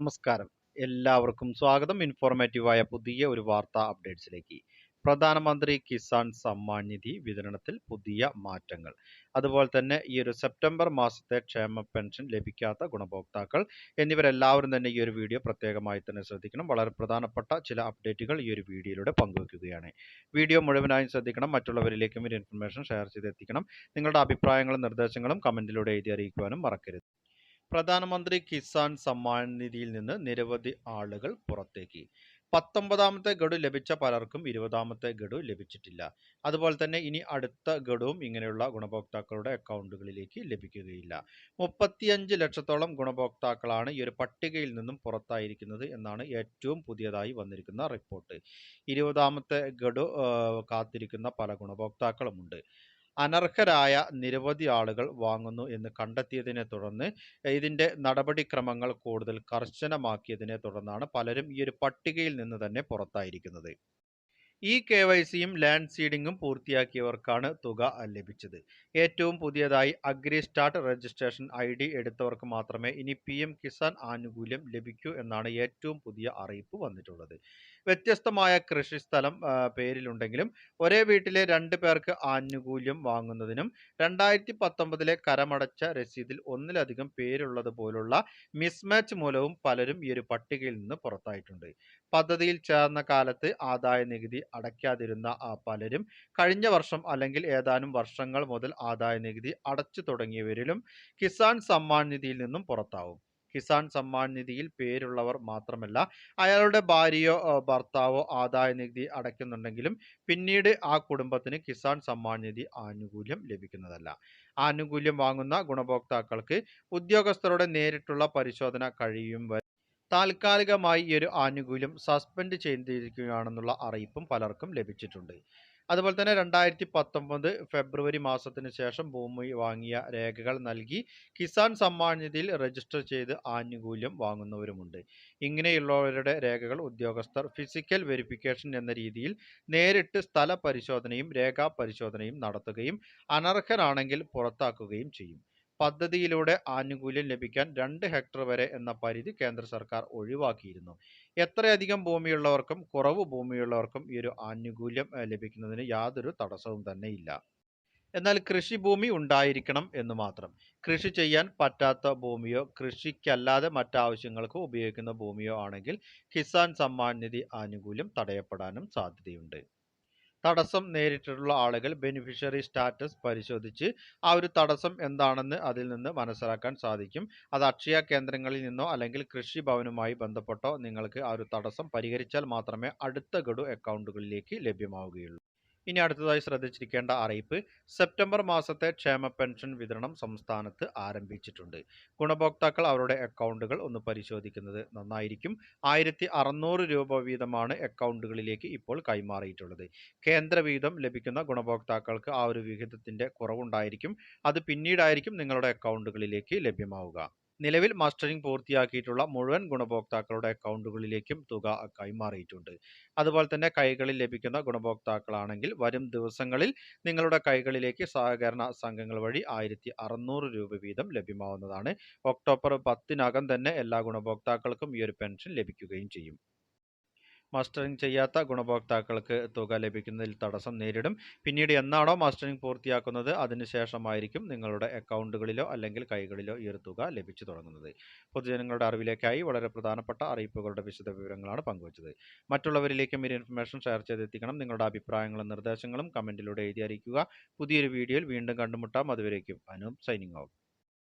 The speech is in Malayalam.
നമസ്കാരം. എല്ലാവർക്കും സ്വാഗതം. ഇൻഫോർമേറ്റീവായ പുതിയ ഒരു വാർത്താ അപ്ഡേറ്റ്സിലേക്ക് പ്രധാനമന്ത്രി കിസാൻ സമ്മാൻ നിധി വിതരണത്തിൽ പുതിയ മാറ്റങ്ങൾ. അതുപോലെ തന്നെ ഈ ഒരു സെപ്റ്റംബർ മാസത്തെ ക്ഷേമ പെൻഷൻ ലഭിക്കാത്ത ഗുണഭോക്താക്കൾ എന്നിവരെല്ലാവരും തന്നെ ഈ ഒരു വീഡിയോ പ്രത്യേകമായി തന്നെ ശ്രദ്ധിക്കണം. വളരെ പ്രധാനപ്പെട്ട ചില അപ്ഡേറ്റുകൾ ഈ ഒരു വീഡിയോയിലൂടെ പങ്കുവയ്ക്കുകയാണ് വീഡിയോ മുഴുവനായും ശ്രദ്ധിക്കണം. മറ്റുള്ളവരിലേക്കും ഒരു ഇൻഫർമേഷൻ ഷെയർ ചെയ്തെത്തിക്കണം. നിങ്ങളുടെ അഭിപ്രായങ്ങളും നിർദ്ദേശങ്ങളും കമന്റിലൂടെ എഴുതി അറിയിക്കുവാനും മറക്കരുത്. പ്രധാനമന്ത്രി കിസാൻ സമ്മാൻ നിധിയിൽ നിന്ന് നിരവധി ആളുകൾ പുറത്തേക്ക്. പത്തൊമ്പതാമത്തെ ഗഡു ലഭിച്ച പലർക്കും ഇരുപതാമത്തെ ഗഡു ലഭിച്ചിട്ടില്ല. അതുപോലെ തന്നെ ഇനി അടുത്ത ഗഡുവും ഇങ്ങനെയുള്ള ഗുണഭോക്താക്കളുടെ അക്കൗണ്ടുകളിലേക്ക് ലഭിക്കുകയില്ല. മുപ്പത്തിയഞ്ച് ലക്ഷത്തോളം ഗുണഭോക്താക്കളാണ് ഈ ഒരു പട്ടികയിൽ നിന്നും പുറത്തായിരിക്കുന്നത് എന്നാണ് ഏറ്റവും പുതിയതായി വന്നിരിക്കുന്ന റിപ്പോർട്ട്. ഇരുപതാമത്തെ ഗഡു കാത്തിരിക്കുന്ന പല ഗുണഭോക്താക്കളുമുണ്ട്. അനർഹരായ നിരവധി ആളുകൾ വാങ്ങുന്നു എന്ന് കണ്ടെത്തിയതിനെ തുടർന്ന് ഇതിന്റെ നടപടിക്രമങ്ങൾ കൂടുതൽ കർശനമാക്കിയതിനെ തുടർന്നാണ് പലരും ഈ ഒരു പട്ടികയിൽ നിന്ന് തന്നെ പുറത്തായിരിക്കുന്നത്. ഈ കെ വൈ സിയും ലാൻഡ് സീഡിങ്ങും പൂർത്തിയാക്കിയവർക്കാണ് തുക ലഭിച്ചത്. ഏറ്റവും പുതിയതായി agri start registration I D എടുത്തവർക്ക് മാത്രമേ ഇനി പി എം കിസാൻ ആനുകൂല്യം ലഭിക്കൂ എന്നാണ് ഏറ്റവും പുതിയ അറിയിപ്പ് വന്നിട്ടുള്ളത്. വ്യത്യസ്തമായ കൃഷിസ്ഥലം പേരിലുണ്ടെങ്കിലും ഒരേ വീട്ടിലെ രണ്ട് പേർക്ക് ആനുകൂല്യം വാങ്ങുന്നതിനും രണ്ടായിരത്തി പത്തൊമ്പതിലെ കരമടച്ച രസീതിൽ ഒന്നിലധികം പേരുള്ളത് പോലുള്ള മിസ്മാച്ച് മൂലവും പലരും ഈ ഒരു പട്ടികയിൽ നിന്ന് പുറത്തായിട്ടുണ്ട്. പദ്ധതിയിൽ ചേർന്ന കാലത്ത് ആദായ നികുതി അടയ്ക്കാതിരുന്ന പലരും കഴിഞ്ഞ വർഷം അല്ലെങ്കിൽ ഏതാനും വർഷങ്ങൾ മുതൽ ആദായ നികുതി അടച്ചു തുടങ്ങിയവരിലും കിസാൻ സമ്മാൻ നിധിയിൽ നിന്നും പുറത്താവും. കിസാൻ സമ്മാൻ നിധിയിൽ പേരുള്ളവർ മാത്രമല്ല അയാളുടെ ഭാര്യയോ ഭർത്താവോ ആദായ നികുതി അടയ്ക്കുന്നുണ്ടെങ്കിലും പിന്നീട് ആ കുടുംബത്തിന് കിസാൻ സമ്മാൻ നിധി ആനുകൂല്യം ലഭിക്കുന്നതല്ല. ആനുകൂല്യം വാങ്ങുന്ന ഗുണഭോക്താക്കൾക്ക് ഉദ്യോഗസ്ഥരുടെ നേരിട്ടുള്ള പരിശോധന കഴിയും വരെ താൽക്കാലികമായി ഈ ഒരു ആനുകൂല്യം സസ്പെൻഡ് ചെയ്തിരിക്കുകയാണെന്നുള്ള അറിയിപ്പും പലർക്കും ലഭിച്ചിട്ടുണ്ട്. അതുപോലെ തന്നെ രണ്ടായിരത്തി പത്തൊമ്പത് ഫെബ്രുവരി മാസത്തിന് ശേഷം ഭൂമി വാങ്ങിയ രേഖകൾ നൽകി കിസാൻ സമ്മാൻ നിധിയിൽ രജിസ്റ്റർ ചെയ്ത് ആനുകൂല്യം വാങ്ങുന്നവരുമുണ്ട്. ഇങ്ങനെയുള്ളവരുടെ രേഖകൾ ഉദ്യോഗസ്ഥർ ഫിസിക്കൽ വെരിഫിക്കേഷൻ എന്ന രീതിയിൽ നേരിട്ട് സ്ഥല പരിശോധനയും രേഖാ പരിശോധനയും നടത്തുകയും അനർഹരാണെങ്കിൽ പുറത്താക്കുകയും ചെയ്യും. പദ്ധതിയിലൂടെ ആനുകൂല്യം ലഭിക്കാൻ രണ്ട് ഹെക്ടർ വരെ എന്ന പരിധി കേന്ദ്ര സർക്കാർ ഒഴിവാക്കിയിരുന്നു. എത്രയധികം ഭൂമിയുള്ളവർക്കും കുറവ് ഭൂമിയുള്ളവർക്കും ഈ ഒരു ആനുകൂല്യം ലഭിക്കുന്നതിന് യാതൊരു തടസ്സവും തന്നെ ഇല്ല എന്നാൽ കൃഷിഭൂമി ഉണ്ടായിരിക്കണം എന്ന് മാത്രം. കൃഷി ചെയ്യാൻ പറ്റാത്ത ഭൂമിയോ കൃഷിക്കല്ലാതെ മറ്റാവശ്യങ്ങൾക്ക് ഉപയോഗിക്കുന്ന ഭൂമിയോ ആണെങ്കിൽ കിസാൻ സമ്മാൻ നിധി ആനുകൂല്യം തടയപ്പെടാനും സാധ്യതയുണ്ട്. തടസ്സം നേരിട്ടിട്ടുള്ള ആളുകൾ ബെനിഫിഷ്യറി സ്റ്റാറ്റസ് പരിശോധിച്ച് ആ ഒരു തടസ്സം എന്താണെന്ന് അതിൽ നിന്ന് മനസ്സിലാക്കാൻ സാധിക്കും. അത് അക്ഷയ കേന്ദ്രങ്ങളിൽ നിന്നോ അല്ലെങ്കിൽ കൃഷി ഭവനുമായി ബന്ധപ്പെട്ടോ നിങ്ങൾക്ക് ആ ഒരു തടസ്സം പരിഹരിച്ചാൽ മാത്രമേ അടുത്ത ഗഡു അക്കൗണ്ടുകളിലേക്ക് ലഭ്യമാവുകയുള്ളൂ. ഇനി അടുത്തതായി ശ്രദ്ധിച്ചിരിക്കേണ്ട അറിയിപ്പ് സെപ്റ്റംബർ മാസത്തെ ക്ഷേമ പെൻഷൻ വിതരണം സംസ്ഥാനത്ത് ആരംഭിച്ചിട്ടുണ്ട്. ഗുണഭോക്താക്കൾ അവരുടെ അക്കൗണ്ടുകൾ ഒന്ന് പരിശോധിക്കുന്നത് നന്നായിരിക്കും. ആയിരത്തി അറുന്നൂറ് രൂപ വീതമാണ് അക്കൗണ്ടുകളിലേക്ക് ഇപ്പോൾ കൈമാറിയിട്ടുള്ളത്. കേന്ദ്ര വീതം ലഭിക്കുന്ന ഗുണഭോക്താക്കൾക്ക് ആ ഒരു വിഹിതത്തിന്റെ കുറവുണ്ടായിരിക്കും. അത് പിന്നീടായിരിക്കും നിങ്ങളുടെ അക്കൗണ്ടുകളിലേക്ക് ലഭ്യമാവുക. നിലവിൽ മാസ്റ്ററിംഗ് പൂർത്തിയാക്കിയിട്ടുള്ള മുഴുവൻ ഗുണഭോക്താക്കളുടെ അക്കൗണ്ടുകളിലേക്കും തുക കൈമാറിയിട്ടുണ്ട്. അതുപോലെ തന്നെ കൈകളിൽ ലഭിക്കുന്ന ഗുണഭോക്താക്കളാണെങ്കിൽ വരും ദിവസങ്ങളിൽ നിങ്ങളുടെ കൈകളിലേക്ക് സഹകരണ സംഘങ്ങൾ വഴി ആയിരത്തി അറുന്നൂറ് രൂപ വീതം ലഭ്യമാവുന്നതാണ്. ഒക്ടോബർ പത്തിനകം തന്നെ എല്ലാ ഗുണഭോക്താക്കൾക്കും ഈ ഒരു പെൻഷൻ ലഭിക്കുകയും ചെയ്യും. മാസ്റ്ററിംഗ് ചെയ്യാത്ത ഗുണഭോക്താക്കൾക്ക് തുക ലഭിക്കുന്നതിൽ തടസ്സം നേരിടും. പിന്നീട് എന്നാണോ മാസ്റ്ററിംഗ് പൂർത്തിയാക്കുന്നത്? അതിനുശേഷമായിരിക്കും നിങ്ങളുടെ അക്കൗണ്ടുകളിലോ അല്ലെങ്കിൽ കൈകളിലോ ഈ ഒരു തുക ലഭിച്ചു തുടങ്ങുന്നത്. പൊതുജനങ്ങളുടെ അറിവിലേക്കായി വളരെ പ്രധാനപ്പെട്ട അറിയിപ്പുകളുടെ വിശദ വിവരങ്ങളാണ് പങ്കുവച്ചത്. മറ്റുള്ളവരിലേക്കും ഈ ഇൻഫർമേഷൻ ഷെയർ ചെയ്തെത്തിക്കണം. നിങ്ങളുടെ അഭിപ്രായങ്ങളും നിർദ്ദേശങ്ങളും കമന്റിലൂടെ എഴുതി അറിയിക്കുക. പുതിയൊരു വീഡിയോയിൽ വീണ്ടും കണ്ടുമുട്ടാം. അതുവരേക്കും അനു സൈനിങ് ഔട്ട്